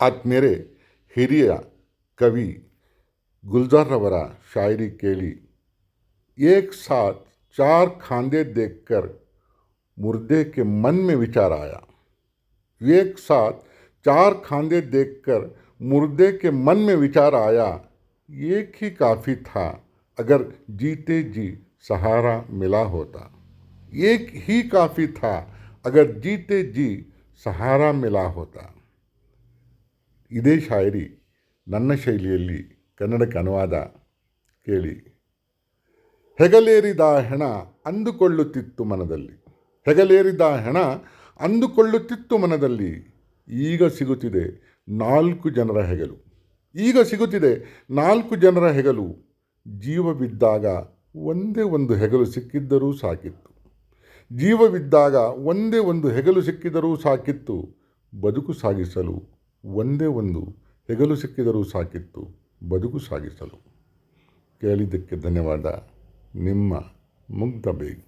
ಆತ್ಮೀಯರೇ ಹಿರಿಯ ಕವಿ ಗುಲ್ಜಾರ್ರವರ ಶಾಯರಿ ಕೇಳಿ ಏಕ್ ಸಾಥ್ ಚಾರ್ ಖಾಂದೆ ದೇಖ್ಕರ್ मुर्दे के मन में विचार आया एक साथ चार खांदे देखकर मुर्दे के मन में विचार आया एक ही काफ़ी था अगर जीते जी सहारा मिला होता एक ही काफ़ी था अगर जीते जी ಸಹಾರ ಮಿಲಾ ಹೋತ ಇದೇ ಶಾಯರಿ ನನ್ನ ಶೈಲಿಯಲ್ಲಿ ಕನ್ನಡಕ್ಕೆ ಅನುವಾದ ಕೇಳಿ. ಹೆಗಲೇರಿದ ಹೆಣ ಅಂದುಕೊಳ್ಳುತ್ತಿತ್ತು ಮನದಲ್ಲಿ. ಹೆಗಲೇರಿದ ಹೆಣ ಅಂದುಕೊಳ್ಳುತ್ತಿತ್ತು ಮನದಲ್ಲಿ. ಈಗ ಸಿಗುತ್ತಿದೆ ನಾಲ್ಕು ಜನರ ಹೆಗಲು. ಈಗ ಸಿಗುತ್ತಿದೆ ನಾಲ್ಕು ಜನರ ಹೆಗಲು. ಜೀವವಿದ್ದಾಗ ಒಂದೇ ಒಂದು ಹೆಗಲು ಸಿಕ್ಕಿದ್ದರೂ ಸಾಕಿತ್ತು. ಜೀವವಿದ್ದಾಗ ಒಂದೇ ಒಂದು ಹೆಗಲು ಸಿಕ್ಕಿದರೂ ಸಾಕಿತ್ತು. ಬದುಕು ಸಾಗಿಸಲು ಒಂದೇ ಒಂದು ಹೆಗಲು ಸಿಕ್ಕಿದರೂ ಸಾಕಿತ್ತು ಬದುಕು ಸಾಗಿಸಲು. ಕೇಳಿದ್ದಕ್ಕೆ ಧನ್ಯವಾದ. ನಿಮ್ಮ ಮುಗ್ಧ ಬೇಗ್.